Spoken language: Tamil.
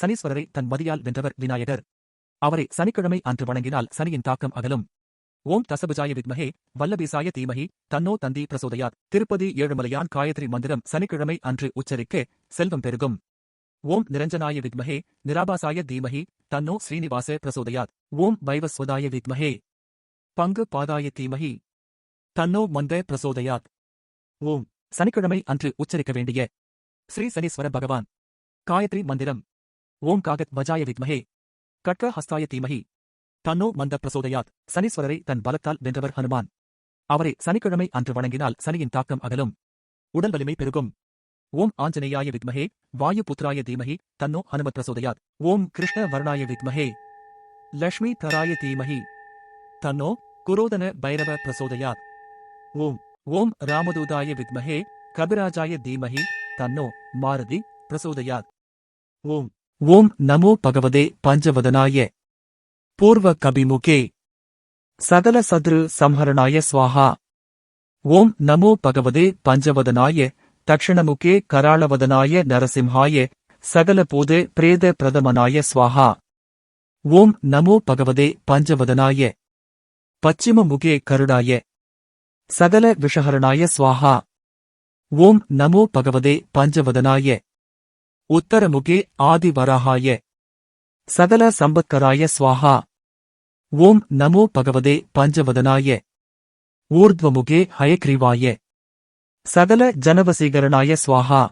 சனீஸ்வரரை தன் மதியால் வென்றவர் விநாயகர். அவரை சனிக்கிழமை அன்று வணங்கினால் சனியின் தாக்கம் அகலும். ஓம் தசபுஜாய வித்மகே வல்லபீசாய தீமஹி தன்னோ தந்தி பிரசோதயாத். திருப்பதி ஏழுமலையான் காயத்ரி மந்திரம் சனிக்கிழமை அன்று உச்சரிக்க செல்வம் பெருகும். ஓம் நிரஞ்சனாய வித்மகே நிராபாசாய தீமஹி தன்னோ ஸ்ரீனிவாச பிரசோதயாத். ஓம் வைவஸ்வதாய வித்மகே. பங்கு பாதாய தீமஹி தன்னோ மந்த பிரசோதயாத். ஓம் சனிக்கிழமை அன்று உச்சரிக்க வேண்டிய ஸ்ரீ சனீஸ்வர பகவான். காயத்ரி மந்திரம் ஓம் காகத் வஜாய வித்மஹே. கட்க ஹஸ்தாய தீமஹி. தன்னோ மந்த பிரசோதயாத். சனீஸ்வரரை தன் பலத்தால் வென்றவர் ஹனுமான். அவரை சனிக்கிழமை அன்று வணங்கினால் சனியின் தாக்கம் அகலும். உடல் வலிமை பெருகும். ஓம் ஆஞ்சநேயாய வித்மஹே. வாயு புத்திராய தீமஹி. தன்னோ ஹனுமத் பிரசோதயாத். ஓம் கிருஷ்ண வர்ணாய வித்மஹே. லக்ஷ்மி தராய தீமஹி. தன்னோ குரோதன பைரவ பிரசோதயாத். ஓம். ஓம் ராமதூதாய வித்மஹே. கபிராஜாய தீமஹி. தன்னோ மாருதி பிரசோதயாத். ஓம். ஓம் நமோ பகவதே பஞ்சவதனாய. பூர்வ கபிமுகே. சகல சத்ரு சம்ஹரணாய ஸ்வாஹா. ஓம் நமோ பகவதே பஞ்சவதனாய. தக்ஷணமுகே கராளவதனாய நரசிம்ஹாய. சகல பூத பிரேத பிரதமனாய ஸ்வாஹா. ஓம் நமோ பகவதே பஞ்சவதனாய. பச்சிமமுகே கருடாய சகல விஷஹரணாய ஸ்வாஹா. ஓம் நமோ பகவதே பஞ்சவதனாய. உத்தரமுகே ஆதிவராகாய சகல சம்பத்கராய ஸ்வாஹா. ஓம் நமோ பகவதே பஞ்சவதனாய. ஊர்த்வமுகே ஹயக்ரீவாய. சகல ஜனவசீகரனாய ஸ்வாஹா.